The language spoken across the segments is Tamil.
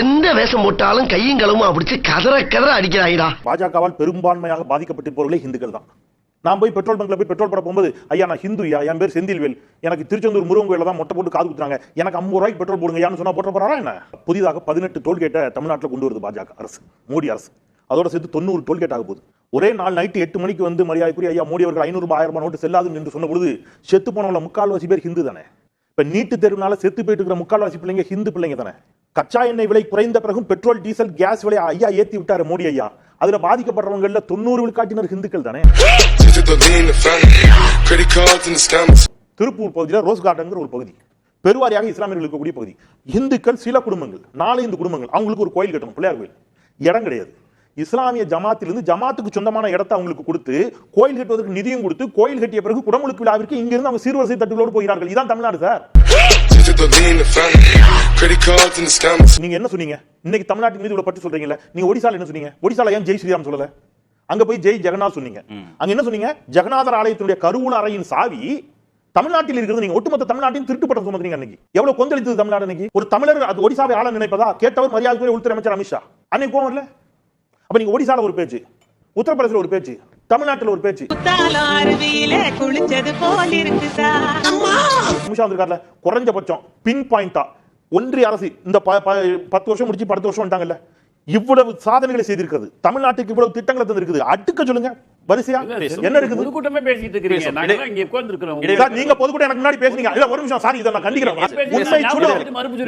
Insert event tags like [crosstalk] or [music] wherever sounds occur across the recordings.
எந்த வேஷம் போட்டாலும் கையும் களவும் பிடிச்சு கதற கதற அடிக்கிறாயிடா. பாஜகவால் பெரும்பான்மையாக பாதிக்கப்பட்டிருப்பவர்களே ஹிந்துக்கள் தான். நான் போய் பெட்ரோல் பங்க்ல போய் பெட்ரோல் போட போகும்போது ஐயா நான் ஹிந்துயா என் பேர் செந்தில்வேல். எனக்கு திருச்செந்தூர் முருகன் கோயில தான் மொட்டை போட்டு காது குத்துறாங்க. எனக்கு ஐம்பது ரூபாய்க்கு பெட்ரோல் போடுங்க யான்னு சொன்னா போட்ட போறாரா என்ன? புதிதாக பதினெட்டு டோல்கேட்டை தமிழ்நாட்டில் கொண்டு வருது பாஜக அரசு மோடி அரசு. அதோட சேர்த்து தொண்ணூறு டோல்கேட் ஆக போகுது. ஒரே நாள் நைட்டு எட்டு மணிக்கு வந்து மரியாதைக்குரிய ஐயா மோடி அவர்கள் ஐநூறு ரூபாய் ஆயிரம் ரூபாய் நோட்டு செல்லாது என்று சொன்ன பொழுது செத்து போனவங்கள முக்கால்வாசி பேர் ஹிந்து தானே. இப்போ நீட்டு தேர்வுனால செத்து போயிட்டு இருக்கிற முக்கால்வாசி பிள்ளைங்க ஹிந்து பிள்ளைங்க தானே. கச்சா எண்ணெய் விலை குறைந்த பிறகும் பெட்ரோல் டீசல் கேஸ் விலை ஐயா ஏத்தி விட்டாரு மோடி ஐயா. அதுல பாதிக்கப்படுறவங்கல தொண்ணூறு விழுக்காட்டினர் ஹிந்துக்கள் தானே. திருப்பூர் பகுதியில் ரோஸ் கார்டன்ங்கிற ஒரு பகுதி. பெருவாரியாக இஸ்லாமியர்கள் இருக்கக்கூடிய பகுதி. இந்துக்கள் சில குடும்பங்கள் நாலு இந்து குடும்பங்கள். அவங்களுக்கு ஒரு கோயில் கட்டணும் பிள்ளையார் கோயில். இடம் கிடையாது. இஸ்லாமிய ஜமாத்திலிருந்து ஜமாத்துக்கு சொந்தமான இடத்தை அவங்களுக்கு கொடுத்து கோயில் கட்டுவதற்கு நிதியும் கொடுத்து கோயில் கட்டிய பிறகு குடமுழுக்கு விழாவிற்கு இங்கிருந்து அவங்க சீர்வரிசை தட்டுகளோடு போகிறார்கள். இதான் தமிழ்நாடு சார். நீங்க என்ன சொன்னீங்க? இன்னைக்கு தமிழ்நாட்டின் மீது பற்றி சொல்றீங்கல்ல? நீங்க ஒடிசால என்ன சொன்னீங்க? ஒடிசால ஏன் ஜெய் ஸ்ரீராம் சொல்லல? அங்க போய் ஜெய் ஜெகநாத் சொன்னீங்க. அங்க என்ன சொன்னீங்க? ஜெகநாதர் ஆலயத்தினுடைய கருவூல அறையின் சாவி தமிழ்நாட்டில் இருக்கிறது. நீங்க ஒட்டுமொத்த தமிழ்நாட்டின் திருட்டு பட்டம் சுமத்துறீங்க அன்னைக்கு. எவ்வளவு கொந்தளித்தது தமிழ்நாடு அன்னைக்கு? ஒரு தமிழர் அது ஒடிசாவை ஆள நினைப்பதா? கேட்டவர் மரியாதைக்குரிய உள்துறை அமைச்சர் அமித்ஷா. அன்னைக்கு கோவம் இல்ல அப்ப நீங்க ஒடிசால ஒரு பேச்சு உத்தரப்பிரதேசல ஒரு பேச்சு தமிழ்நாட்டுல ஒரு பேச்சு. குத்தாலம் அருவியில குளிச்சது போல் இருக்குதா அமித்ஷா வந்திருக்காருல குறைஞ்சபட்சம் பின் பாயிண்டா ஒன்றிய அரசு இந்த ப- ப- பத்து வருஷம் முடிச்சு பத்து வருஷம் வந்துட்டாங்கல்ல. இவ்வளவு சாதனைகளை செய்திருக்கிறது. தமிழ்நாட்டுக்கு இவ்வளவு திட்டங்களை தந்திருக்குது. அடுக்க சொல்லுங்க. வரிசையா? என்ன இருக்குது? பொதுக்கூட்டமே பேசிட்டு இருக்கிறீங்க. நாங்க இங்க நீங்க பொதுக்கூட்டம் எனக்கு முன்னாடி பேசுனீங்க. இல்ல ஒரு நிமிஷம். சார் இதை நான் கண்டிக்கிறேன்.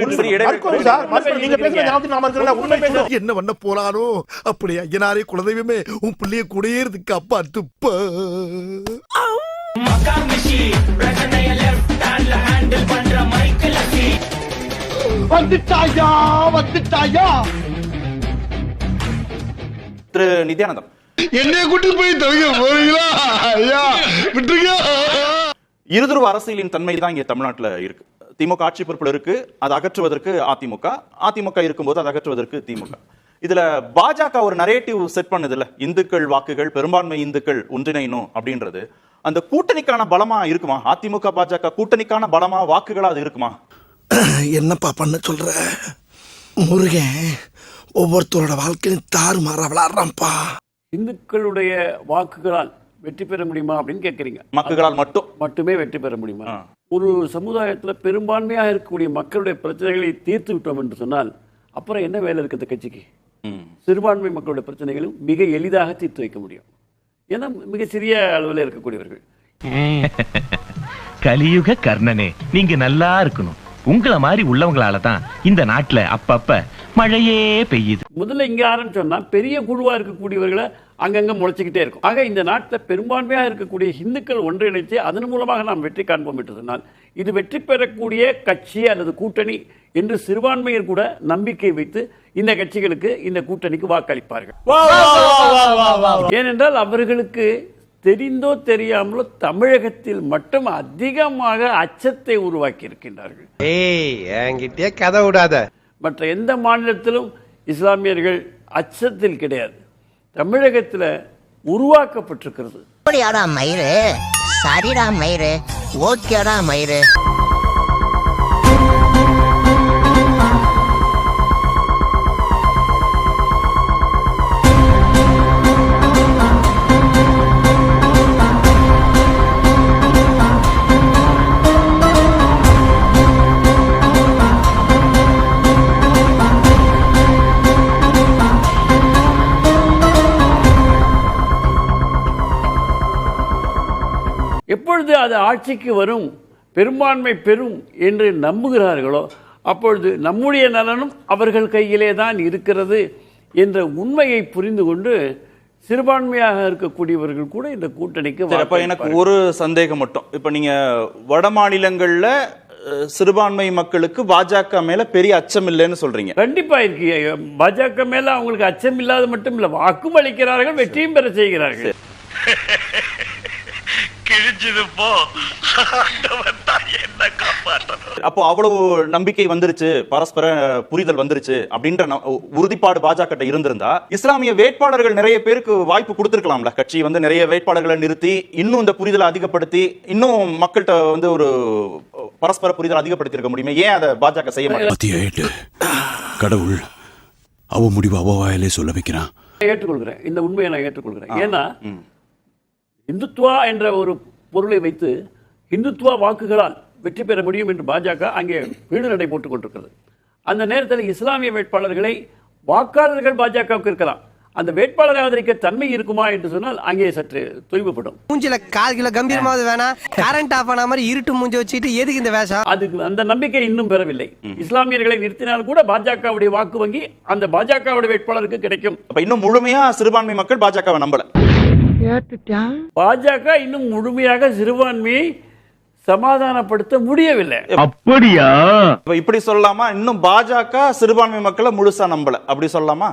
உண்மை. மறுப்பு சார். நீங்க பேசுற நாம உண்மை என்ன பண்ண போறானோ அப்படி ஐயனாரே குலதெய்வமே உன் பிள்ளைய கூடயே இருக்கு அப்பா துப்ப வந்துட்டாயா வந்துட்டாயா? திரு நித்யானந்தம். என்னைய கூட்டி போய் தவிக்க போறீங்களா? ஐயா விட்டுருங்க. இருதுருவ அரசியலின் தன்மை தான் இங்கே தமிழ்நாட்டில் இருக்கு. திமுக ஆட்சி பொறுப்பில் இருக்கு அதை அகற்றுவதற்கு அதிமுக. அதிமுக இருக்கும்போது அதை அகற்றுவதற்கு திமுக. இதுல பாஜக ஒரு நரேட்டிவ் செட் பண்ணுது இல்ல இந்துக்கள் வாக்குகள் பெரும்பான்மை இந்துக்கள் ஒன்றிணையணும் அப்படின்றது. அந்த கூட்டணிக்கான பலமா இருக்குமா? அதிமுக பாஜக கூட்டணிக்கான பலமா வாக்குகளா அது இருக்குமா? [clears throat] என்னப்பா பண்ண சொல்ற? முருகன் ஒவ்வொருத்தரோட வாழ்க்கையும் தாறு மாற விளாடுறான்ப்பா. இந்துக்களுடைய வாக்குகளால் வெற்றி பெற முடியுமா அப்படின்னு கேட்கறீங்க மக்களால் மட்டும்? மட்டுமே வெற்றி பெற முடியுமா. ஒரு சமுதாயத்துல பெரும்பான்மையாக இருக்கக்கூடிய மக்களுடைய பிரச்சனைகளை தீர்த்து விட்டோம் என்று சொன்னால் அப்புறம் என்ன வேலை இருக்குது கட்சிக்கு? ம். சிறுபான்மை மக்களுடைய பிரச்சனைகளும் மிக எளிதாக தீர்த்து வைக்க முடியும். ஏன்னா மிக சிறிய அளவில் இருக்கக்கூடியவர்கள். [laughs] கலியுக கர்ணனே நீங்க நல்லா இருக்கணும். உங்கள மாதிரி உள்ளவங்களால தான் இந்த நாட்டுல அப்பப்ப மழையே பெய்யுது. முதல்ல இங்க ஆரம்பிச்சோம்னா பெரிய குழுவா இருக்கக்கூடியவர்களை அங்கங்க முளைச்சிக்கிட்டே இருக்கும். ஆக இந்த நாட்டில் பெரும்பான்மையாக இருக்கக்கூடிய இந்துக்கள் ஒன்றிணைத்து அதன் மூலமாக நாம் வெற்றி காண்போம் என்று சொன்னால் இது வெற்றி பெறக்கூடிய கட்சி அல்லது கூட்டணி என்று சிறுபான்மையர் கூட நம்பிக்கை வைத்து இந்த கட்சிகளுக்கு இந்த கூட்டணிக்கு வாக்களிப்பார்கள். ஏனென்றால் அவர்களுக்கு தெரிந்தோ தெரியாமலோ தமிழகத்தில் மட்டும் அதிகமாக அச்சத்தை உருவாக்கி இருக்கின்றார்கள் என்கிட்டயே கதை விடாத. மற்ற எந்த மாநிலத்திலும் இஸ்லாமியர்கள் அச்சத்தில் கிடையாது. தமிழகத்தில் உருவாக்கப்பட்டிருக்கிறது. மயிறு? சரிடா மயிறு. ஓகேடா மயிறு. அது ஆட்சிக்கு வரும் பெரும்பான்மை பெறும் என்று நம்புகிறார்களோ அப்பொழுது நம்முடைய நலனும் அவர்கள் கையிலே தான் இருக்கிறது என்ற உண்மையை புரிந்து கொண்டு சிறுபான்மையாக இருக்கக்கூடியவர்கள் கூட இந்த கூட்டணிக்கு அப்ப எனக்கு. ஒரு சந்தேகம் மட்டும். இப்ப நீங்க வட மாநிலங்கள்ல சிறுபான்மை மக்களுக்கு பாஜக மேல பெரிய அச்சம் இல்லைன்னு சொல்றீங்க. கண்டிப்பா இருக்கு. பாஜக மேல அவங்களுக்கு அச்சம் இல்லாத மட்டும் இல்ல வாக்கும் அளிக்கிறார்கள் வெற்றியும் பெற செய்கிறார்கள். [laughs] அப்போ அவ்வளவு நம்பிக்கை வந்துருச்சு பரஸ்பர புரிதல் வந்துருச்சு அப்படின்ற உறுதிப்பாடு பாஜக இருந்திருந்தா இஸ்லாமிய வேட்பாளர்கள் நிறைய பேருக்கு வாய்ப்பு கொடுத்திருக்கலாம்ல. கட்சி வந்து நிறைய வேட்பாளர்களை நிறுத்தி இன்னும் இந்த புரிதலை அதிகப்படுத்தி இன்னும் மக்கள்கிட்ட வந்து ஒரு பரஸ்பர புரிதல் அதிகப்படுத்தி இருக்க முடியுமே? ஏன் அதை பாஜக செய்ய மாட்டேங்குது? கடவுள் அவ முடிவு அவ வாயிலே சொல்ல வைக்கிறான். ஏற்றுக்கொள்கிறேன். இந்த உண்மையை நான் ஏற்றுக்கொள்கிறேன். ஏன்னா இந்துத்துவா என்ற ஒரு பொருளை வைத்து இந்துத்துவா வாக்குகளால் வெற்றி பெற முடியும் என்று பாஜக அங்கே வீடு நடை போட்டுக் கொண்டிருக்கிறது. அந்த நேரத்தில் இஸ்லாமிய வேட்பாளர்களை வாக்காளர்கள் பாஜகவுக்கு இருக்கலாம். அந்த வேட்பாளரை ஆதரிக்க தன்மை இருக்குமா என்று சொன்னால் அங்கே சற்று தொய்வுபடும் மூஞ்சில கால் கிலோ கம்பீரமாவது வேணாம் கரண்ட் ஆஃப் ஆன மாதிரி இருட்டு மூஞ்சி வச்சுட்டு எதுக்கு இந்த வேஷம்? அதுக்கு அந்த நம்பிக்கை இன்னும் பெறவில்லை. இஸ்லாமியர்களை நிறுத்தினால் கூட பாஜகவுடைய வாக்கு வங்கி அந்த பாஜகவுடைய வேட்பாளருக்கு கிடைக்கும். அப்ப இன்னும் முழுமையா சிறுபான்மை மக்கள் பாஜகவை நம்பல. பாஜக இன்னும் முழுமையாக சிறுபான்மையை சமாதானப்படுத்த முடியவில்லை. அப்படியா? இப்ப இப்படி சொல்லலாமா? இன்னும் பாஜக சிறுபான்மை மக்களை முழுசா நம்பல. அப்படி சொல்லலாமா?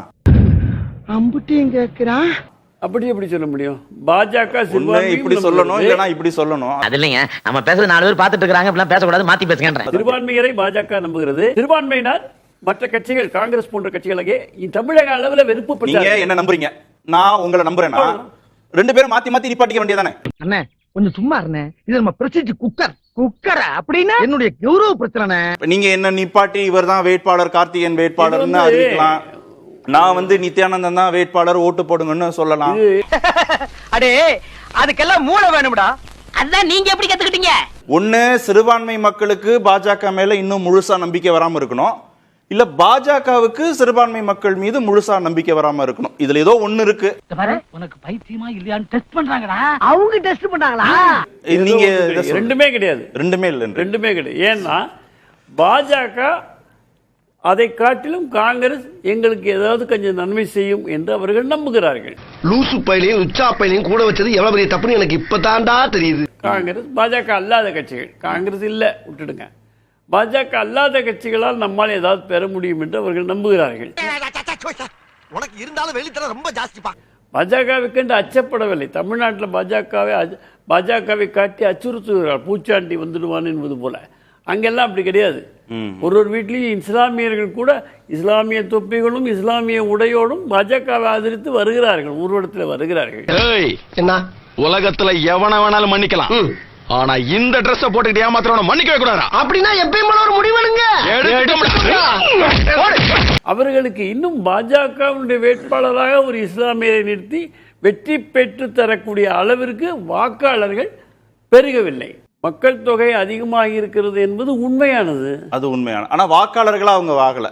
அப்படி எப்படி சொல்ல முடியும்? பாஜக ஒண்ணு சிறுபான்மையும் இப்படி சொல்லணும் நம்புகிறது. இல்லனா இப்படி சொல்லணும். அது இல்லைங்க. நம்ம பேசுறது நாலு பேர் பாத்துட்டு இருக்காங்க இப்படிலாம் பேசக்கூடாது மாத்தி பேசுங்கன்றேன். சிறுபான்மையரை பாஜக நம்புகிறது. சிறுபான்மையினர் மற்ற கட்சிகள் காங்கிரஸ் போன்ற கட்சிகளே தமிழக அளவுல வெறுப்பு. என்ன நம்புறீங்க? நான் உங்களை நம்புறேன்னா ரெண்டு பேரும் மாத்தி மாத்தி நிப்பாட்டிக்க வேண்டியதானே அண்ணே கொஞ்சம் சும்மா இருண்ணே. இது நம்ம பிரசித்தி குக்கர் குக்கர் அப்படின்னா? என்னுடைய கௌரவ பிரச்சனை இப்ப நீங்க என்ன நிப்பாட்டி இவர்தான் வேட்பாளர் கார்த்திகேயன் வேட்பாளர்னு அறிவிக்கலாம். நான் வந்து நித்யானந்தன் தான் வேட்பாளர் ஓட்டு போடுங்கன்னு சொல்லலாம். [laughs] அடே அதுக்கெல்லாம் மூளை வேணும்டா. அதான் நீங்க எப்படி கத்துக்கிட்டீங்க? ஒண்ணு சிறுபான்மை மக்களுக்கு பாஜக மேல இன்னும் முழுசா நம்பிக்கை வராம இருக்கணும். இல்ல பாஜகவுக்கு சிறுபான்மை மக்கள் மீது முழுசா நம்பிக்கை வராம இருக்கணும். இதுல ஏதோ ஒண்ணு இருக்கு. உனக்கு பைத்தியமா இல்லையான்னு டெஸ்ட் பண்றாங்கடா. அவங்க டெஸ்ட் பண்ணாங்களா? இது நீங்க. ரெண்டுமே கிடையாது. ரெண்டுமே இல்லை ரெண்டுமே கிடையாது. ஏன்னா பாஜக அதை காட்டிலும் காங்கிரஸ் எங்களுக்கு ஏதாவது கொஞ்சம் நன்மை செய்யும் என்று அவர்கள் நம்புகிறார்கள். லூசு பையனையும் உச்சா பையனையும் கூட வச்சது எவ்வளவு பெரிய தப்புன்னு எனக்கு இப்பதான்டா தெரியுது. காங்கிரஸ் பாஜக அல்லாத கட்சிகள். காங்கிரஸ் இல்ல விட்டுடுங்க. பாஜக அல்லாத கட்சிகளால் நம்மால் ஏதாவது பெற முடியும் என்று அவர்கள் நம்புகிறார்கள். உனக்கு இருந்தாலும் வெளித்தர ரொம்ப ஜாஸ்திப்பா பாஜகவுக்கு என்று அச்சப்படவில்லை. தமிழ்நாட்டில் பாஜகவை பாஜகவை காட்டி அச்சுறுத்துகிறார். பூச்சாண்டி வந்துடுவான் என்பது போல. அங்கெல்லாம் அப்படி கிடையாது. ஒரு ஒரு வீட்லேயும் இஸ்லாமியர்கள் கூட இஸ்லாமிய தொப்பிகளும் இஸ்லாமிய உடையோடும் பாஜகவை ஆதரித்து வருகிறார்கள். ஊர்வலத்தில் வருகிறார்கள். என்ன? உலகத்துல எவன வேணாலும் மன்னிக்கலாம். ஆனா இந்த Dress போட்டுக்கிட்டு ஏமாத்துறவன மன்னிக்கவே கூடாதா அப்படின்னா எப்பயும் போல ஒரு முடிவெடுங்க. அவர்களுக்கு இன்னும் பாஜகவுடைய வேட்பாளராக ஒரு இஸ்லாமியரை நிறுத்தி வெற்றி பெற்று தரக்கூடிய அளவிற்கு வாக்காளர்கள் பெருகவில்லை. மக்கள் தொகை அதிகமாக இருக்கிறது என்பது உண்மையானது. அது உண்மையான. ஆனா வாக்காளர்களா அவங்க வாகல.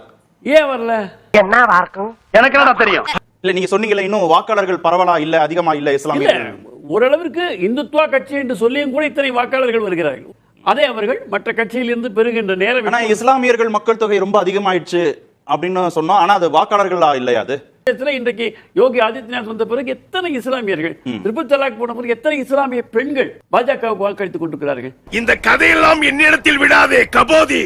ஏன் வரல? எனக்கு என்ன தெரியும்? இல்ல நீங்க சொன்னீங்கல்ல இன்னும் வாக்காளர்கள் பரவலா இல்ல அதிகமா இல்ல இல்ல இஸ்லாமிய ஓரளவிற்கு இந்துத்துவா கட்சி என்று சொல்லியும் கூட இத்தனை வாக்காளர்கள் வருகிறார்கள். அதை அவர்கள் மற்ற கட்சியிலிருந்து பெறுகின்ற நேரம் ஆனா இஸ்லாமியர்கள் மக்கள் தொகை ரொம்ப அதிகமாயிடுச்சு அப்படின்னு சொன்னோம் ஆனா அது வாக்காளர்களா இல்லையா அது? இன்றைக்கு யோகி ஆதித்யநாத் வந்த பிறகு எத்தனை இஸ்லாமியர்கள் திருப்பதி தலாக் போன பிறகு எத்தனை இஸ்லாமிய பெண்கள் பாஜகவுக்கு வாக்களித்துக் கொண்டிருக்கிறார்கள்? இந்த கதையெல்லாம் என்னிடத்தில் விடாதே கபோதி.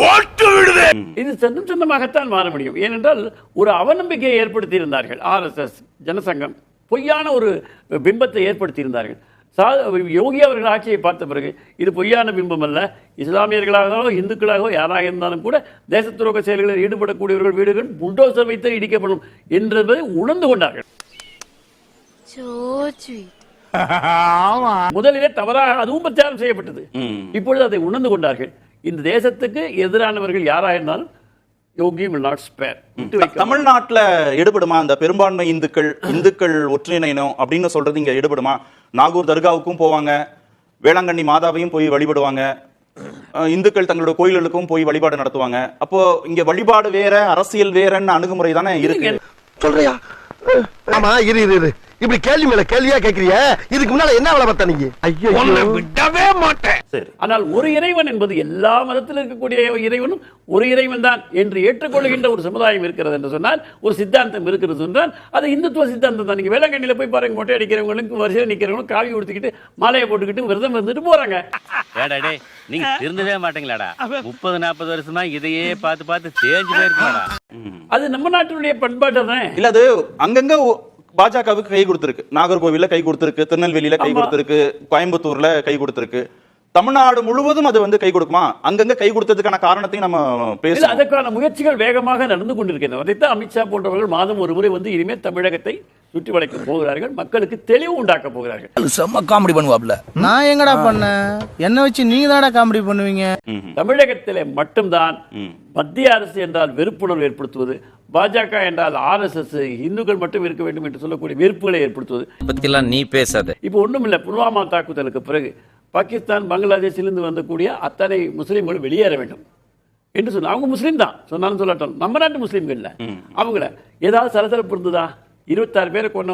போட்டு விடுதே. இது சென்னம் சென்னமாகத்தான் மாற முடியும். ஏனென்றால் ஒரு அவநம்பிக்கையை ஏற்படுத்தி இருந்தார்கள் ஆர்எஸ்எஸ் ஜனசங்கம். பொய்யான ஒரு பிம்பத்தை ஏற்படுத்தி இருந்தார்கள் சா யோகி அவர்கள் ஆட்சியை பார்த்த பிறகு இது பொய்யான பிம்பம் அல்ல. இஸ்லாமியர்களாகவோ இந்துக்களாகவோ யாராக இருந்தாலும் கூட தேச துரோக செயல்களில் ஈடுபடக்கூடியவர்கள் வீடுகள் புல்டோசர் வைத்து இடிக்கப்படும் என்பதை உணர்ந்து கொண்டார்கள். முதலிலே தவறாக அதுவும் பிரச்சாரம் செய்யப்பட்டது. இப்பொழுது அதை உணர்ந்து கொண்டார்கள். இந்த தேசத்துக்கு எதிரானவர்கள் யாராக இருந்தாலும் யோகி will not spare விட்டு வைக்க தமிழ்நாட்டுல எடுபடுமா அந்த பெரும்பான்மை இந்துக்கள் இந்துக்கள் ஒற்றிணையணும் அப்படின்னு சொல்றது இங்க எடுபடுமா நாகூர் தர்காவுக்கும் போவாங்க. வேளாங்கண்ணி மாதாவையும் போய் வழிபடுவாங்க. அஹ் இந்துக்கள் தங்களோட கோயில்களுக்கும் போய் வழிபாடு நடத்துவாங்க. அப்போ இங்க வழிபாடு வேற அரசியல் வேறன்னு அணுகுமுறை தானே இருக்கு. சொல்றியா? ஆமா இரு இரு இரு. இப்படி கேள்வி மேல கேள்வியா கேக்குறிய? இதுக்கு முன்னால என்ன வேலை பார்த்த நீங்க? ஐயோ விடவே மாட்டேன். சரி. ஆனால் ஒரு இறைவன் என்பது எல்லா மதத்தில் இருக்கக்கூடிய இறைவனும் ஒரு இறைவன் தான் என்று ஏற்றுக்கொள்கின்ற ஒரு சமுதாயம் இருக்கிறது என்று சொன்னால் ஒரு சித்தாந்தம் இருக்கிறது என்றால் அது இந்துத்துவ சித்தாந்தம் தான். நீங்க வேளாங்கண்ணியில போய் பாருங்க மொட்டை அடிக்கிறவங்களுக்கு வரிசையில் நிக்கிறவங்களும் காவி உடுத்திக்கிட்டு மாலையை போட்டுக்கிட்டு விரதம் இருந்துட்டு போறாங்க. நீங்க திருந்தவே மாட்டீங்களாடா. முப்பது நாற்பது வருஷமா இதையே பார்த்து பார்த்து தேஞ்சு போயிருக்கீங்கடா அது நம்ம நாட்டினுடைய பண்பாடு தானே? இல்ல அது அங்கங்க பாஜகவுக்கு கை கொடுத்திருக்கு. நாகர்கோவில்ல கை கொடுத்திருக்கு. திருநெல்வேலியில கை. கொடுத்திருக்கு. கோயம்புத்தூர்ல கை கொடுத்திருக்கு. தமிழ்நாடு முழுவதும் அது வந்து கை கொடுக்குமா? அங்கங்க கை கொடுத்ததுக்கான காரணத்தையும் நம்ம பேசணும் அதற்கான முயற்சிகள் வேகமாக நடந்து கொண்டிருக்கின்றன. அதைத்தான் அமித்ஷா போன்றவர்கள் மாதம் ஒரு முறை வந்து இனிமேல் தமிழகத்தை சுற்றி வளைக்க போகிறார்கள் மக்களுக்கு தெளிவு உண்டாக்க போகிறார்கள். செம்ம காமெடி பண்ணுவாப்ல. நான் எங்கடா பண்ணேன் என்ன வச்சு நீங்க தானடா காமெடி பண்ணுவீங்க? தமிழகத்திலே மட்டும்தான் மத்திய அரசு என்றால் வெறுப்புணர்வு ஏற்படுத்துவது பாஜக என்றால் ஆர்எஸ்எஸ் இந்துக்கள் மட்டும் இருக்க வேண்டும் என்று சொல்லக்கூடிய வெறுப்புகளை ஏற்படுத்துவது. பத்திலாம் நீ பேசாத. இப்போ ஒண்ணுமில்லை புல்வாமா தாக்குதலுக்கு பிறகு பாகிஸ்தான் பங்களாதேஷிலிருந்து வந்தக்கூடிய அத்தனை முஸ்லீம்கள் வெளியேற வேண்டும் என்று சொன்ன அவங்க முஸ்லீம் தான் சொன்னாலும் சொல்லட்டும். நம்ம நாட்டு முஸ்லீம்கள் இல்ல. அவங்கள ஏதாவது சலசலப்பு இருந்ததா? இருபத்தாறு பேரை கொண்ட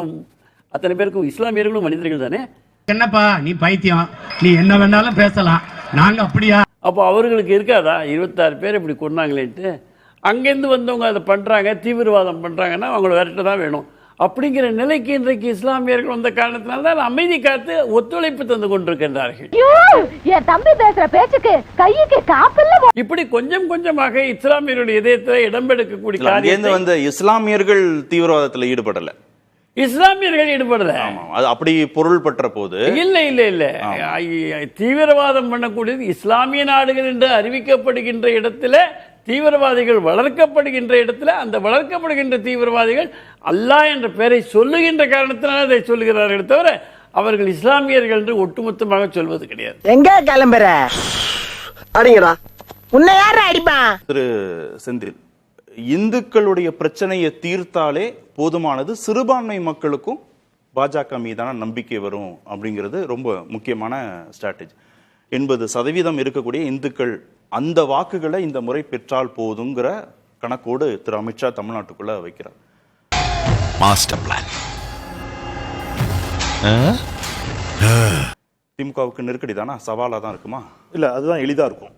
அத்தனை பேருக்கும் இஸ்லாமியர்களும் மனிதர்கள் தானே? என்னப்பா நீ பைத்தியம். நீ என்ன வேணாலும் பேசலாம். நாங்க அப்படியா? அப்போ அவர்களுக்கு இருக்காதா? இருபத்தாறு பேர் இப்படி கொண்டாங்களேன்ட்டு அங்கேருந்து வந்தவங்க அதை பண்ணுறாங்க தீவிரவாதம் பண்ணுறாங்கன்னா அவங்கள விரட்ட தான் வேணும். அப்படிங்கிற நிலைக்கு இன்றைக்கு இஸ்லாமியர்கள் வந்த காரணத்தினால தான் அமைதி காத்து ஒத்துழைப்பு தந்து கொண்டிருக்கின்றார்கள். என் தம்பி பேசுற பேச்சுக்கு கையுக்கு காப்பில்ல இப்படி கொஞ்சம் கொஞ்சமாக இஸ்லாமியருடைய இதயத்தில் இடம்பெடுக்கக்கூடிய வந்த இஸ்லாமியர்கள் தீவிரவாதத்துல ஈடுபடல. இஸ்லாமியர்கள் ஈடுபடல. ஆமா அது அப்படி பொருள் பெற்ற போது இல்ல இல்ல இல்ல. தீவிரவாதம் பண்ணக்கூடியது இஸ்லாமிய நாடுகள் என்று அறிவிக்கப்படுகின்ற இடத்துல தீவிரவாதிகள் வளர்க்கப்படுகின்ற இடத்துல அந்த வளர்க்கப்படுகின்ற தீவிரவாதிகள் அல்லாஹ் என்ற பெயரை சொல்லுகின்ற காரணத்தினால அதை சொல்லுகிறார்கள் தவிர அவர்கள் இஸ்லாமியர்கள் என்று ஒட்டுமொத்தமாக சொல்வது கிடையாது. எங்க கிளம்புற? அடிங்கடா. உன்னை யார அடிப்பான் திரு செந்தில் இந்துக்களுடைய பிரச்சனையை தீர்த்தாலே போதுமானது சிறுபான்மை மக்களுக்கும் பாஜக மீதான நம்பிக்கை வரும் அப்படிங்கிறது ரொம்ப முக்கியமான ஸ்ட்ராட்டஜி எண்பது சதவீதம் இருக்கக்கூடிய இந்துக்கள் அந்த வாக்குகளை இந்த முறை பெற்றால் போதுங்கிற கணக்கோடு திரு அமித்ஷா தமிழ்நாட்டுக்குள்ள வைக்கிறார். Master plan. திமுகவுக்கு நெருக்கடி தானா? சவாலா தான் இருக்குமா? இல்ல அதுதான் எளிதா இருக்கும்.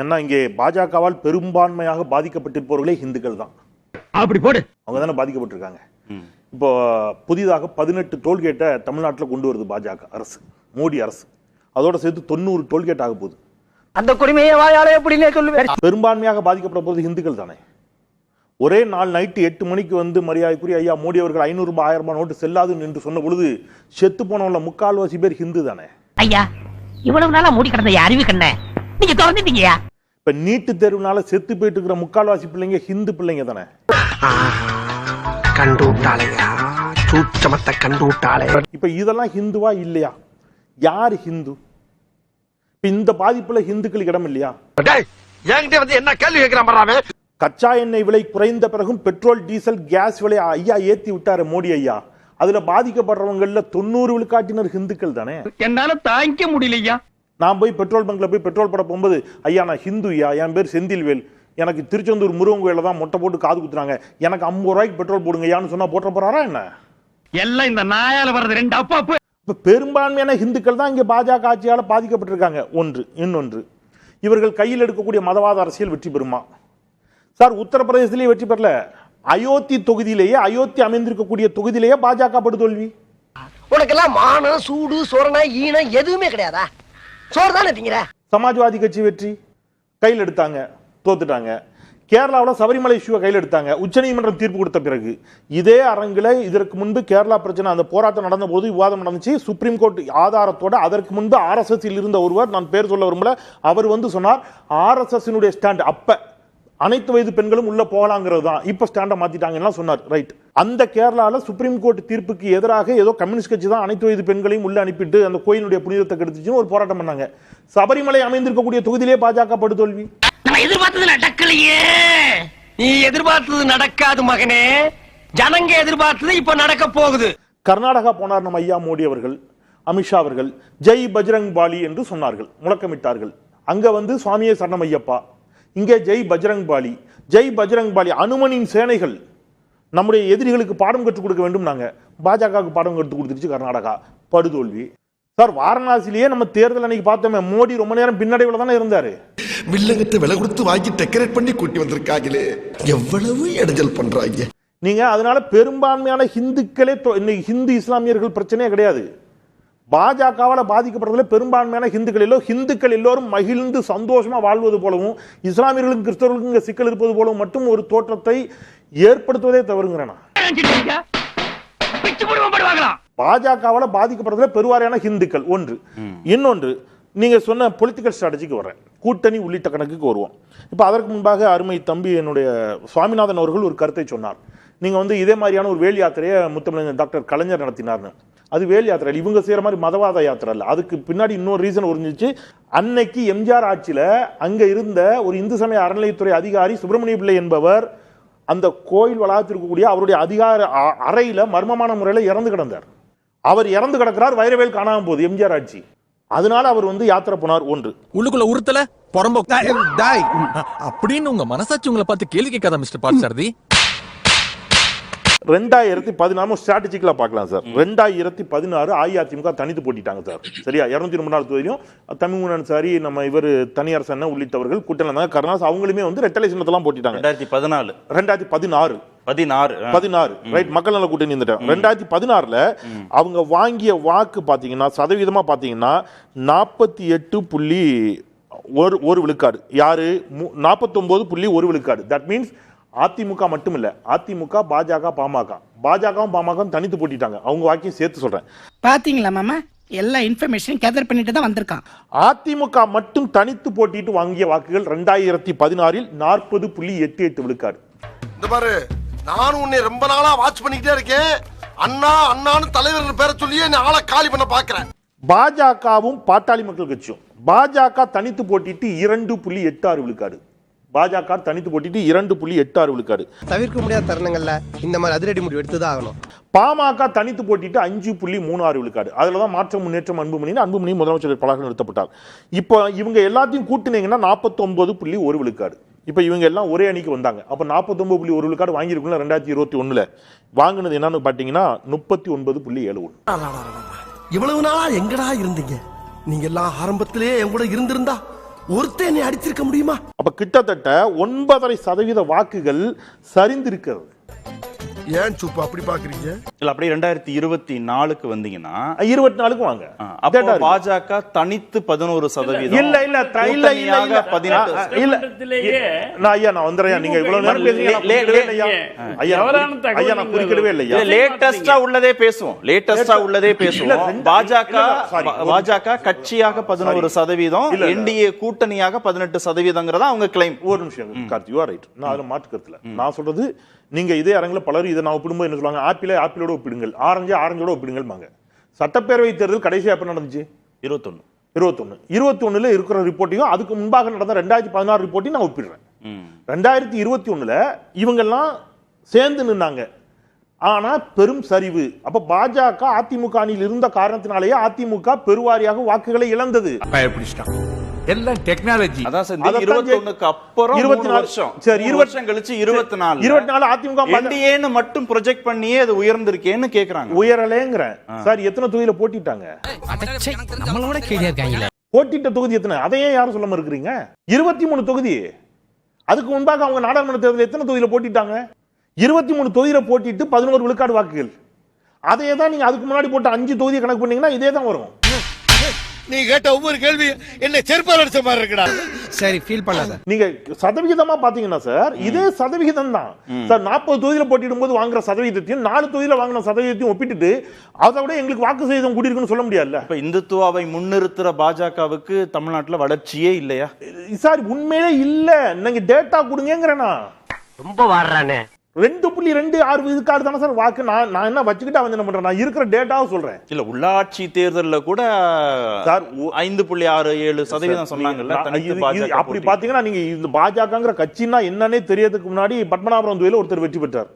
ஏன்னா இங்கே பாஜகவால் பெரும்பான்மையாக பாதிக்கப்பட்டிருப்பவர்களே இந்துக்கள் தான். அப்படி போடு. அவங்க தானே பாதிக்கப்பட்டிருக்காங்க. இப்போ புதிதாக பதினெட்டு டோல்கேட்டை தமிழ்நாட்டில் கொண்டு வருது பாஜக அரசு மோடி அரசு. அதோட சேர்த்து தொண்ணூறு டோல்கேட் ஆக போகுது. அந்த குடிமையை வாயால எப்படின்னே சொல்லுவேன் பெரும்பான்மையாக பாதிக்கப்பட போகிறது இந்துக்கள் தானே? ஒரே நாள் நைட்டு எட்டு மணிக்கு வந்து மரியாதைக்குரிய ஐயா மோடி அவர்கள் ஐநூறு ரூபாய் ஆயிரம் ரூபாய் நோட்டு செல்லாது என்று சொன்ன பொழுது செத்து போனவங்கள முக்கால்வாசி பேர் ஹிந்து தானே? ஐயா இவ்வளவு நாளா மூடி கிடந்த அறிவு கண்ண நீங்க திறந்துட்டீங்கயா இப்ப நீட்டு தேர்வுனால செத்து போயிட்டு இருக்கிற முக்கால்வாசி பிள்ளைங்க ஹிந்து பிள்ளைங்க தானே? இப்ப இதெல்லாம் ஹிந்துவா இல்லையா? யார் ஹிந்து? இப்ப இந்த பாதிப்புல ஹிந்துக்களுக்கு இடம் இல்லையா? என்கிட்ட வந்து என்ன கேள்வி கேட்கிறான் கச்சா எண்ணெய் விலை குறைந்த பிறகும் பெட்ரோல் டீசல் கேஸ் விலை ஐயா ஏத்தி விட்டாரு மோடி ஐயா. அதுல பாதிக்கப்படுறவங்கல்ல தொண்ணூறு விழுக்காட்டினர் ஹிந்துக்கள் தானே? என்னால தாங்கிக்க முடியலையா நான் போய் பெட்ரோல் பங்க்ல போய் பெட்ரோல் போட போகும்போது ஐயா நான் ஹிந்துயா என் பேர் செந்தில்வேல். எனக்கு திருச்செந்தூர் முருகன் கோயில தான் மொட்டை போட்டு காது குத்துறாங்க. எனக்கு ஐம்பது ரூபாய்க்கு பெட்ரோல் போடுங்கய்யான்னு சொன்னா போட்ட போறாரா என்ன? எல்லாம் இந்த நாயால வர்றது ரெண்டு அப்பா இப்ப பெரும்பான்மையான இந்துக்கள் தான் இங்க பாஜக ஆட்சியால பாதிக்கப்பட்டிருக்காங்க. ஒன்று. இன்னொன்று. இவர்கள் கையில் எடுக்கக்கூடிய மதவாத அரசியல் வெற்றி பெறுமா? சார் உத்தரப்பிரதேசத்திலேயே வெற்றி பெறல. அயோத்தி தொகுதியிலேயே அயோத்தி அமைந்திருக்கக்கூடிய தொகுதியிலேயே பாஜக படுதோல்வி உனக்கெல்லாம் மானம் சூடு சொரணை ஈனம் எதுவுமே கிடையாதா? சோறு தானே திங்கிற? சமாஜ்வாதி கட்சி வெற்றி. கையில் எடுத்தாங்க தோத்துட்டாங்க. கேரளாவில் சபரிமலை இஷ்யூவை கையில் எடுத்தாங்க. உச்சநீதிமன்றம் தீர்ப்பு கொடுத்த பிறகு. இதே அரங்கில் இதற்கு முன்பு கேரளா பிரச்சனை அந்த போராட்டம் நடந்த போது விவாதம் நடந்துச்சு. சுப்ரீம் கோர்ட் ஆதாரத்தோட அதற்கு முன்பு ஆர்எஸ்எஸ் இருந்த ஒருவர் நான் பேர் சொல்ல விரும்பல அவர் வந்து சொன்னார் ஆர்எஸ்எஸ் ஸ்டாண்ட் அப்ப. அனைத்து வயது பெண்களும் உள்ள போகலாங்கிறது தான். இப்ப ஸ்டாண்டை மாத்திட்டாங்கன்னா சொன்னார். ரைட் அந்த கேரளால சுப்ரீம் கோர்ட் தீர்ப்புக்கு எதிராக ஏதோ கம்யூனிஸ்ட் கட்சி தான் அனைத்து வயது பெண்களையும் உள்ள அனுப்பிட்டு அந்த கோயிலுடைய புனிதத்தை கெடுத்துச்சுன்னு ஒரு போராட்டம் பண்ணாங்க. சபரிமலை அமைந்திருக்கக்கூடிய தொகுதியிலே பாஜக படுதோல்வி எதிர்பார்த்தது நடக்கலையே. நீ எதிர்பார்த்தது நடக்காது மகனே. ஜனங்க எதிர்பார்த்தது இப்ப நடக்க போகுது. கர்நாடகா போனார் நம்ம ஐயா மோடி அவர்கள் அமித்ஷா அவர்கள். ஜெய் பஜ்ரங் பாலி என்று சொன்னார்கள். முழக்கமிட்டார்கள். அங்க வந்து சுவாமியே சரணம் ஐயப்பா. இங்கே ஜெய் பஜ்ரங் பாலி ஜெய் பஜ்ரங் பாலி அனுமனின் சேனைகள் நம்முடைய எதிரிகளுக்கு பாடம் கற்றுக் கொடுக்க வேண்டும் நாங்க. பாஜகவுக்கு பாடம் கற்றுக் கொடுத்துருச்சு கர்நாடகா. படுதோல்வி. சார் வாரணாசிலேயே நம்ம தேர்தல் அன்னைக்கு பார்த்தோமே மோடி ரொம்ப நேரம் பின்னடைவுல தானே இருந்தாரு. வில்லங்கத்தை விலை கொடுத்து வாங்கி டெக்கரேட் பண்ணி கூட்டி வந்திருக்காங்களே. எவ்வளவு இடைஞ்சல் பண்றாங்க. நீங்க அதனால பெரும்பான்மையான ஹிந்துக்களே இன்னைக்கு ஹிந்து இஸ்லாமியர்கள் பிரச்சனையே கிடையாது. பாஜகவால் பாதிக்கப்படுறதுல பெரும்பான்மையான ஹிந்துக்கள் எல்லோரும் ஹிந்துக்கள் எல்லோரும் மகிழ்ந்து சந்தோஷமா வாழ்வது போலவும் இஸ்லாமியர்களும் கிறிஸ்தவர்களுக்கும் இங்கே சிக்கல் இருப்பது போலவும் மட்டும் ஒரு தோற்றத்தை ஏற்படுத்துவதே தவறுங்கிறேன் பாஜகவால் பாதிக்கப்படுறதுல பெருவாரியான ஹிந்துக்கள் ஒன்று. இன்னொன்று நீங்க சொன்ன பொலிட்டிக்கல் ஸ்ட்ராட்டஜிக்கு வரேன் கூட்டணி உள்ளிட்ட கணக்குக்கு வருவோம். இப்போ அதற்கு முன்பாக அருமை தம்பி என்னுடைய சுவாமிநாதன் அவர்கள் ஒரு கருத்தை சொன்னார். நீங்க வந்து இதே மாதிரியான ஒரு வேல் யாத்திரையை முத்தமிழ் டாக்டர் கலைஞர் நடத்தினார்னு. அது வேல் யாத்திரை இல்லை இவங்க செய்யற மாதிரி மதவாத யாத்திரை இல்லை அதுக்கு பின்னாடி இன்னொரு ரீசன் இருந்துச்சு அன்னைக்கு எம்ஜிஆர் ஆட்சியில அங்க இருந்த ஒரு இந்து சமய அறநிலையத்துறை அதிகாரி சுப்பிரமணிய பிள்ளை என்பவர் அந்த கோயில் வளாகத்தில் இருக்கக்கூடிய அவருடைய அதிகார அறையில் அறையில மர்மமான முறையில இறந்து கிடந்தார். அவர் இறந்து கிடக்கிறார் வைரவேல் காணாம போகுது எம்ஜிஆர் ஆட்சி. அதனால அவர் வந்து யாத்திரை போனார் ஒன்று. உள்ளுக்குள்ள உறுத்தல புறம்போ. அப்படின்னு உங்க மனசாட்சி உங்களை பார்த்து கேள்வி கேட்காத மிஸ்டர் பாட்சாரதி ரெண்டாயிரத்தி பதினாறு ஸ்ட்ராட்டஜிக்கலா பார்க்கலாம் சார் ரெண்டாயிரத்தி பதினாறு அஇஅதிமுக தனித்து போட்டிட்டாங்க சார் சரியா? இருநூத்தி ரொம்ப நாலு தொகுதியும் தமிழ்மூன் அன்சாரி நம்ம இவர் தனியார் சன்ன உள்ளிட்டவர்கள் கூட்டணி கருணாஸ் அவங்களுமே வந்து ரெட்டலை சின்னத்தெல்லாம் போட்டிட்டாங்க. ரெண்டாயிரத்தி பதினாலு. ரெண்டாயிரத்தி பதினாறு. பதினாறு. பதினாறு. ரைட் மக்கள் நல கூட்டணி இருந்துட்டாங்க. ரெண்டாயிரத்தி பதினாறுல அவங்க வாங்கிய வாக்கு பாத்தீங்கன்னா சதவீதமா பாத்தீங்கன்னா நாற்பத்தி எட்டு புள்ளி ஒரு ஒரு விழுக்காடு. யாரு? நாற்பத்தொன்பது புள்ளி ஒரு விழுக்காடு. தட் மீன்ஸ் அதிமுக மட்டும் இல்ல அதிமுக பாஜக பாமக. பாஜகவும் பாமகவும் தனித்து போட்டிட்டாங்க. அவங்க வாக்கையும் சேர்த்து சொல்றேன். பாத்தீங்களா மாமா? எல்லா இன்ஃபர்மேஷன் கேதர் பண்ணிட்டு தான் வந்திருக்கான். அதிமுக மட்டும் தனித்து போட்டிட்டு வாங்கிய வாக்குகள் ரெண்டாயிரத்தி பதினாறில் நாற்பது புள்ளி எட்டு எட்டு விழுக்காடு. இந்த பாரு நானும் உன்னை ரொம்ப நாளா வாட்ச் பண்ணிக்கிட்டே இருக்கேன். அண்ணா அண்ணான்னு தலைவர் பேரை சொல்லியே நீ ஆளை காலி பண்ண பாக்குறேன். பாஜகவும் பாட்டாளி மக்கள் கட்சியும். பாஜக தனித்து போட்டிட்டு இரண்டு புள்ளி எட்டு ஆறு விழுக்காடு. பாஜக தனித்து போட்டிட்டு இரண்டு புள்ளி எட்டு ஆறு விழுக்காடு. தவிர்க்க முடியாத தருணங்கள்ல இந்த மாதிரி அதிரடி முடிவு எடுத்துதான் ஆகணும். பாமக தனித்து போட்டிட்டு அஞ்சு புள்ளி மூணு ஆறு விழுக்காடு. அதுல தான் மாற்றம் முன்னேற்றம் அன்புமணி அன்புமணி முதலமைச்சர் பலக நிறுத்தப்பட்டார். இப்போ இவங்க எல்லாத்தையும் கூட்டினீங்கன்னா நாற்பத்தொன்பது புள்ளி ஒரு விழுக்காடு. இப்போ இவங்க எல்லாம் ஒரே அணிக்கு வந்தாங்க. அப்போ நாற்பத்தொன்பது புள்ளி ஒரு விழுக்காடு வாங்கியிருக்குள்ள ரெண்டாயிரத்தி இருபத்தி ஒண்ணுல. வாங்கினது என்னன்னு பார்த்தீங்கன்னா முப்பத்தி ஒன்பது புள்ளி ஏழு ஒன்று இவ்வளவு நாளா எங்கடா இருந்தீங்க? நீங்க எல்லாம் ஆரம்பத்திலேயே என் கூட இருந்திருந்தா ஒருத்தன் என்னை அடிச்சிருக்க முடியுமா? அப்ப கிட்டத்தட்ட ஒன்பதரை சதவீத வாக்குகள் சரிந்திருக்கிறது. ஏன் சூப்பு? அப்படி பாக்குறீங்க? இல்ல அப்படியே ரெண்டாயிரத்தி இருபத்தி நாலுக்கு வந்தீங்கன்னா இருபத்தி நாலுக்கு வாங்க. அப்போ. பாஜக தனித்து பதினோரு சதவீதம். இல்ல இல்ல இல்ல இல்ல இல்ல பதினெட்டு நான் ஐயா நான் வந்துறேன் நீங்க இவ்வளவு நேரம் பேசுறீங்க. ஐயா நான் தவறான குறுக்கி- தகவல் ஐயா நான் குறுக்கிடவே இல்லையா? இல்ல லேட்டஸ்டா உள்ளதே பேசுவோம். லேட்டஸ்டா உள்ளதே பேசுவோம். பாஜக பாஜக கட்சியாக பதினோரு சதவீதம். என்டிஏ கூட்டணியாக பதினெட்டு சதவீதங்கிறதா அவங்க கிளைம் ஒரு நிமிஷம் கார்த்தி யூ ரைட் நான் அதுல மாற்று கருத்துல நான் சொல்றது நீங்க இதே அரங்குல பலரும் இதை நான் ஒப்பிடும்போது என்ன சொல்லுவாங்க? ஆப்பிளை ஆப்பிளோட ஒப்பிடுங்கள். ஆரஞ்சு ஆரஞ்சோட ஒப்பிடுங்கள்பாங்க சட்டப்பேரவை தேர்தல் கடைசியா எப்ப நடந்துச்சு? இருபத்தொன்னு. இருபத்தொன்னு. இருபத்தி இருக்கிற ரிப்போர்ட்டையும் அதுக்கு முன்பாக நடந்த ரெண்டாயிரத்தி பதினாறு ரிப்போர்ட்டையும் நான் ஒப்பிடுறேன். ரெண்டாயிரத்தி இருபத்தி ஒண்ணுல இவங்கெல்லாம் சேர்ந்து நின்னாங்க. ஆனா பெரும் சரிவு. அப்ப பாஜக அதிமுக அணியில் இருந்த காரணத்தினாலேயே அதிமுக பெருவாரியாக வாக்குகளை இழந்தது. எல்லாம் டெக்னாலஜி அதான் சார் இருபத்தொன்னுக்கு அப்புறம் இருபத்தி நாலு- வருஷம். சரி, இருபது வருஷம் கழிச்சு இருபத்தி நாலு. இருபத்தி நாலு அதிமுக என்டிஏன்னு மட்டும் ப்ரொஜெக்ட் பண்ணியே அது உயர்ந்திருக்கேன்னு கேக்குறாங்க. உயரலேங்கிறேன் சார் எத்தனை தொகுதியில போட்டிட்டாங்க? நம்மளோட கேடியா இருக்காங்களே. போட்டிட்ட தொகுதி எத்தனை? அதையே யாரும் சொல்லாம இருக்கிறீங்க இருபத்தி மூணு தொகுதி. அதுக்கு முன்பாக அவங்க நாடாளுமன்ற தேர்தல் எத்தனை தொகுதியில போட்டிட்டாங்க? இருபத்தி மூணு தொகுதியில போட்டிட்டு பதினோரு விழுக்காடு வாக்குகள். அதையே தான் நீங்க அதுக்கு முன்னாடி போட்ட அஞ்சு தொகுதியை கணக்கு பண்ணீங்கன்னா இதே தான் வரும். நீ கேட்ட ஒவ்வொரு கேள்வி என்ன செருப்பால் அடிச்ச மாதிரி இருக்குடா. சரி ஃபீல் பண்ணாத. நீங்க சதவிகிதமா பாத்தீங்கன்னா சார் இதே சதவிகிதம் தான். சார் நாற்பது தொகுதியில போட்டியிடும் போது வாங்குற சதவீதத்தையும் நாலு தொகுதியில வாங்கின சதவீதத்தையும் ஒப்பிட்டுட்டு அதை விட எங்களுக்கு வாக்கு சதவீதம் கூடியிருக்குன்னு சொல்ல முடியாதுல்ல? இப்ப இந்துத்துவாவை முன்னிறுத்துற பாஜகவுக்கு தமிழ்நாட்டுல வளர்ச்சியே இல்லையா? சார் உண்மையிலே இல்ல. நீங்க டேட்டா கொடுங்கங்கிறேனா ரொம்ப வாடுறானே. ரெண்டு புள்ளி ரெண்டு ஆறு விழுக்காடு தானே சார் வாக்கு? நான் நான் என்ன வச்சுக்கிட்டு அவன் என்ன பண்றேன்? நான் இருக்கிற டேட்டாவை சொல்றேன். இல்ல உள்ளாட்சி தேர்தல்ல கூட சார், ஐந்து புள்ளி ஆறு ஏழு சதவீதம் சொன்னாங்கல்ல அப்படி. பாத்தீங்கன்னா நீங்க இந்த பாஜகங்கிற கட்சின்னா என்னன்னே தெரியறதுக்கு முன்னாடி பத்மநாபுரம் தொகுதியில ஒருத்தர் வெற்றி பெற்றார்.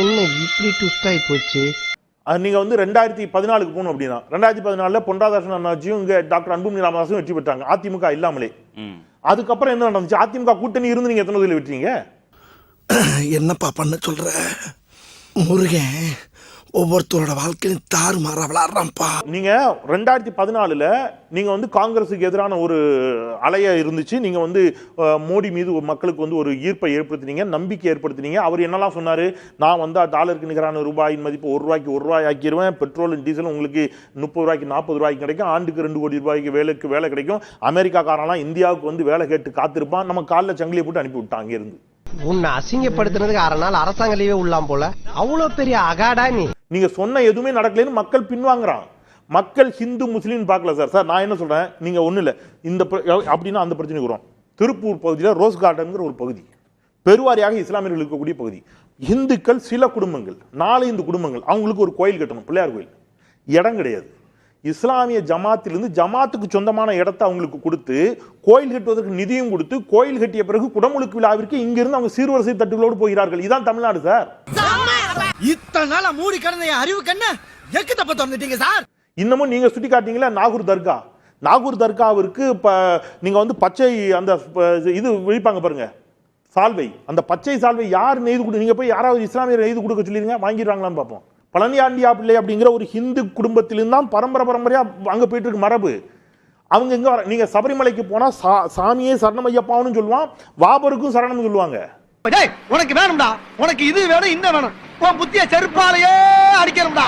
என்ன இப்படி ட்விஸ்ட் ஆகி போச்சு? அது நீங்க வந்து ரெண்டாயிரத்தி பதினாலுக்கு போகணும் அப்படின்னா. ரெண்டாயிரத்தி பதினாலுல பொன்ராதாசன் அண்ணாச்சியும் இங்க டாக்டர் அன்புமணி ராமதாசும் வெற்றி பெற்றாங்க அதிமுக இல்லாமலே. ம். அதுக்கப்புறம் என்ன நடந்துச்சு? அதிமுக கூட்டணி இருந்து நீங்க எத்தனை தொகுதியில வெற்றீங்க? என்னப்பா பண்ண சொல்ற? முருகன் ஒவ்வொருத்தரோட வாழ்க்கையும் தாறு மாற விளாடுறான்ப்பா நீங்க ரெண்டாயிரத்தி பதினாலுல நீங்க வந்து காங்கிரஸுக்கு எதிரான ஒரு அலைய இருந்துச்சு. நீங்க வந்து மோடி மீது ஒரு மக்களுக்கு வந்து ஒரு ஈர்ப்பை ஏற்படுத்தினீங்க நம்பிக்கை ஏற்படுத்தினீங்க. அவர் என்னெல்லாம் சொன்னாரு? நான் வந்து டாலருக்கு நிகரான ரூபாயின் மதிப்பு ஒரு ரூபாய்க்கு ஒரு ரூபாய் ஆக்கிடுவேன் பெட்ரோல் டீசல் உங்களுக்கு முப்பது ரூபாய்க்கு நாற்பது ரூபாய்க்கு கிடைக்கும். ஆண்டுக்கு ரெண்டு கோடி ரூபாய்க்கு வேலைக்கு வேலை கிடைக்கும். அமெரிக்காக்காரெல்லாம் இந்தியாவுக்கு வந்து வேலை கேட்டு காத்திருப்பான். நம்ம காலில் சங்கிலியை போட்டு அனுப்பி விட்டான் அங்கிருந்து உன்னை அசிங்கப்படுத்தினதுக்கு அரை நாள் அரசாங்க லீவே உள்ளாம் போல. அவ்வளோ பெரிய அகாடா நீ. நீங்க சொன்ன எதுவுமே நடக்கலைன்னு மக்கள் பின்வாங்குறான். மக்கள் ஹிந்து முஸ்லீம் பார்க்கல சார். சார் நான் என்ன சொல்றேன்? நீங்க ஒண்ணு இல்ல. இந்த அப்படின்னா அந்த பிரச்சனைக்கு வரும் திருப்பூர் பகுதியில் ரோஸ் கார்டன்ங்கிற ஒரு பகுதி. பெருவாரியாக இஸ்லாமியர்கள் இருக்கக்கூடிய பகுதி. இந்துக்கள் சில குடும்பங்கள் நாலு இந்து குடும்பங்கள். அவங்களுக்கு ஒரு கோயில் கட்டணும் பிள்ளையார் கோயில். இடம் கிடையாது. இஸ்லாமிய ஜமாத்திலிருந்து ஜமாத்துக்கு சொந்தமான இடத்தை அவங்களுக்கு கொடுத்து கோயில் கட்டுவதற்கு நிதியும் கொடுத்து கோயில் கட்டிய பிறகு குடமுழுக்கு விழாவிற்கு இங்கிருந்து அவங்க சீர்வரிசை தட்டுகளோடு போகிறார்கள். இதான் தமிழ்நாடு சார். இத்தனை நாளா மூடி கிடந்த அறிவு கண்ண எக்கு தப்ப திறந்துட்டீங்க சார்? இன்னமும் நீங்க சுட்டி காட்டீங்களா நாகூர் தர்கா? நாகூர் தர்காவிற்கு இப்ப நீங்க வந்து பச்சை அந்த இது விழிப்பாங்க பாருங்க. சால்வை. அந்த பச்சை சால்வை யார் நெய்து கொடு நீங்க போய் யாராவது இஸ்லாமியர் நெய்து கொடுக்க சொல்லிருங்க வாங்கிடுறாங்களான்னு பார்ப்போம். பழனியாண்டியா பிள்ளை அப்படிங்கிற ஒரு ஹிந்து குடும்பத்திலிருந்து தான் பரம்பரை பரம்பரையா அங்க போயிட்டு இருக்கு மரபு. அவங்க எங்க வர நீங்க சபரிமலைக்கு போனா சா- சாமியே சரணமையப்பான்னு சொல்லுவான் வாபருக்கும் சரணம் சொல்லுவாங்க. டேய் உனக்கு வேணும்டா. உனக்கு இது வேணும் இந்த வேணும். உன் புத்திய செருப்பாலேயே அடிக்கணும்டா.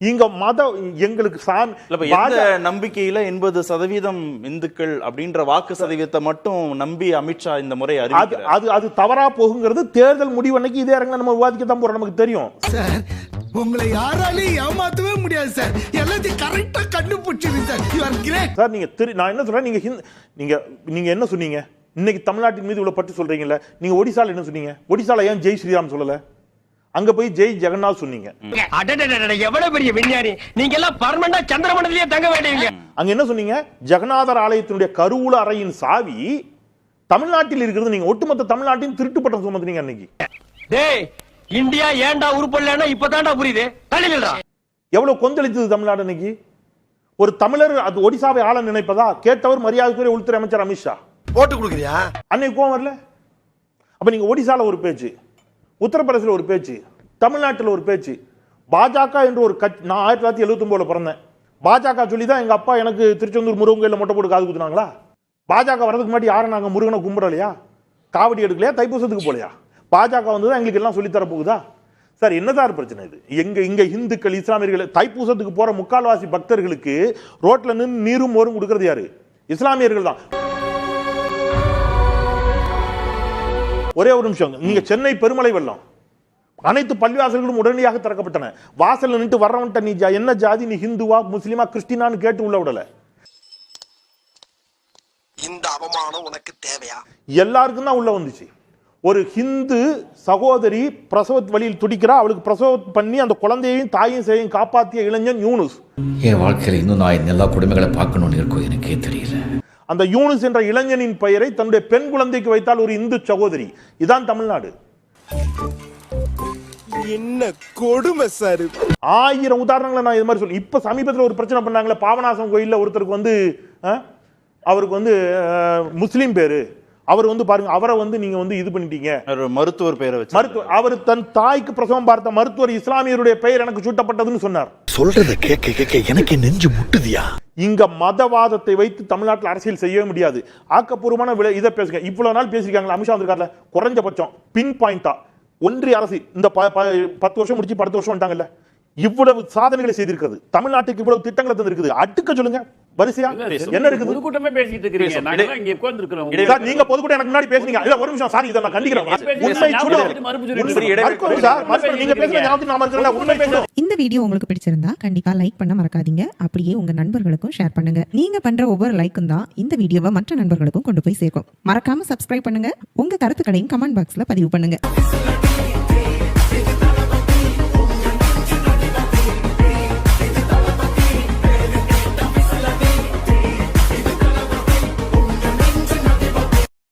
இங்க மத எங்களுக்கு சாமி நம்பிக்கையில எண்பது சதவீதம் இந்துக்கள் அப்படின்ற வாக்கு சதவீதத்தை மட்டும் நம்பி அமித்ஷா இந்த முறை அது அது அது தவறா போகுங்கிறது தேர்தல் முடிவு அன்னைக்கு இதே அரங்கில் நம்ம விவாதிக்க தான் போறோம் நமக்கு தெரியும். சார் உங்களை யாராலையும் ஏமாத்தவே முடியாது சார் எல்லாத்தையும் கரெக்டா கண்டுபிடிச்சிருங்க sir you are great sir நீங்க திரு நான் என்ன சொல்றேன்? நீங்க ஹிந்த் நீங்க நீங்க என்ன சொன்னீங்க? இன்னைக்கு தமிழ்நாட்டின் மீது இவ்வளவு பட்டு சொல்றீங்கல்ல நீங்க ஒடிசால என்ன சொன்னீங்க? ஒடிசால ஏன் ஜெய் ஸ்ரீராம் சொல்லல? அங்க போய் ஜெய் ஜெகநாத் சொன்னீங்க. அடடடட எவ்வளவு பெரிய விஞ்ஞானி. நீங்க எல்லாம் பர்மனண்டா சந்திரமண்டலத்திலேயே தங்க வேண்டியவங்க. அங்க என்ன சொன்னீங்க? ஜெகநாதர் ஆலயத்தினுடைய கருவூல அறையின் சாவி தமிழ்நாட்டில் இருக்கிறது. நீங்க ஒட்டுமொத்த தமிழ்நாட்டின் திருட்டு பட்டம் சுமத்துனீங்க அன்னைக்கு. டேய் இந்தியா ஏன்டா உருப்படலன்னா இப்பதான்டா புரியுது. தள்ளிடுறா எவ்வளவு கொந்தளித்தது தமிழ்நாடு அன்னைக்கு ஒரு தமிழர் அது ஒடிசாவை ஆள நினைப்பதா? கேட்டவர் மரியாதைக்குரிய உள்துறை அமைச்சர் அமித்ஷா போட்டு கொடுக்குறியா? அன்னைக்கு கோவம் வரல? அப்ப நீங்க ஒடிசால ஒரு பேச்சு உத்தரப்பிரதேசல ஒரு பேச்சு தமிழ்நாட்டில் ஒரு பேச்சு. பாஜக என்று ஒரு கட்சி நான் ஆயிரத்தி தொள்ளாயிரத்தி எழுபத்தி பிறந்தேன். பாஜக சொல்லி தான் எங்க அப்பா எனக்கு திருச்செந்தூர் முருகன் கோயில்ல மொட்டை போட்டு காது குத்துனாங்களா? பாஜக வரதுக்கு முன்னாடி யாரும் நாங்க முருகனை கும்பிடலையா? காவடி எடுக்கலையா? தைப்பூசத்துக்கு போலையா பாஜக வந்து தான் எங்களுக்கு எல்லாம் சொல்லித்தர போகுதா சார் என்னதான் பிரச்சனை இது? எங்க இங்க இந்துக்கள் இஸ்லாமியர்கள் தைப்பூசத்துக்கு போற முக்கால்வாசி பக்தர்களுக்கு ரோட்ல நின்று நீரும் மோரும் கொடுக்கறது யாரு? இஸ்லாமியர்கள் தான். ஒரே ஒரு நிமிஷம். நீங்க சென்னை பெருமலை வெள்ளம். அனைத்து பள்ளிவாசல்களும் உடனடியாக திறக்கப்பட்டன. வாசல்ல நின்று வர்றவன்ட்ட நீ என்ன ஜாதி? நீ ஹிந்துவா முஸ்லிமா கிறிஸ்டினான்னு கேட்டு உள்ள விடல இந்த அவமானம் உனக்கு தேவையா? எல்லாருக்கும் தான் உள்ள வந்துச்சு. ஒரு ஹிந்து சகோதரி பிரசவ வழியில் துடிக்கிறா அவளுக்கு பிரசவம் பண்ணி அந்த குழந்தையையும் தாயும் சேயும் காப்பாத்திய இளைஞன் யூனுஸ். என் வாழ்க்கையில் இன்னும் நான் இந்த எல்லா கொடுமைகளை பார்க்கணும்னு இருக்கும் எனக்கே தெரியல. அந்த யூனுஸ் என்ற இளைஞனின் பெயரை தன்னுடைய பெண் குழந்தைக்கு வைத்தால் ஒரு இந்து சகோதரி. இதான் தமிழ்நாடு. என்ன கொடுமை சார்? ஆயிரம் உதாரணங்களை நான் இது மாதிரி சொல்லி இப்ப சமீபத்தில் ஒரு பிரச்சனை பண்ணாங்களே பாபநாசம் கோயில்ல ஒருத்தருக்கு வந்து அவருக்கு வந்து முஸ்லீம் பேரு. அவர் வந்து பாருங்க அவரை வந்து நீங்க வந்து இது பண்ணிட்டீங்க. ஒரு மருத்துவர் பெயரை வச்சு மருத்துவர் அவர் தன் தாய்க்கு பிரசவம் பார்த்த மருத்துவர் இஸ்லாமியருடைய பெயர் எனக்கு சூட்டப்பட்டதுன்னு சொன்னார். சொல்றத கேட்க கேட்க எனக்கு நெஞ்சு முட்டுதியா? இங்க மதவாதத்தை வைத்து தமிழ்நாட்டில் அரசியல் செய்யவே முடியாது. ஆக்கப்பூர்வமான விலை இதை பேசுங்க. இவ்வளவு நாள் பேசியிருக்காங்களா அமித்ஷா வந்திருக்காருல குறைஞ்சபட்சம் பின் பாயிண்டா ஒன்றிய அரசு இந்த ப- ப- பத்து வருஷம் முடிச்சு பத்து வருஷம் வந்துட்டாங்கல்ல. இவ்வளவு சாதனைகளை செய்திருக்கிறது. தமிழ்நாட்டுக்கு இவ்வளவு திட்டங்களை தந்திருக்குது. அடுக்க சொல்லுங்க. வரிசையா? என்ன இருக்குது? பொதுக்கூட்டமே பேசிட்டு இருக்கிறீங்க. நாங்க உட்கார்ந்துருக்கிறோம். சார் நீங்க பொதுக்கூட்டம் எனக்கு முன்னாடி பேசுனீங்க. இல்ல ஒரு நிமிஷம் சார் இதை நான் கண்டிக்கிறேன். உண்மை சொல்லுங்க சார். நீங்க பேசுற ஞாபகத்துக்கு நான் மறுக்கிறேன். உண்மை பேசுறேன் இந்த வீடியோ உங்களுக்கு பிடிச்சிருந்தா கண்டிப்பா லைக் பண்ண மறக்காதீங்க. அப்படியே உங்க நண்பர்களுக்கும் ஷேர் பண்ணுங்க. நீங்க பண்ற ஒவ்வொரு லைக்கும் தான் இந்த வீடியோவை மற்ற நண்பர்களுக்கும் கொண்டு போய் சேர்க்கும். மறக்காம சப்ஸ்கிரைப் பண்ணுங்க. உங்க கருத்துக்களையும் கமெண்ட் பாக்ஸ்ல பதிவு பண்ணுங்க.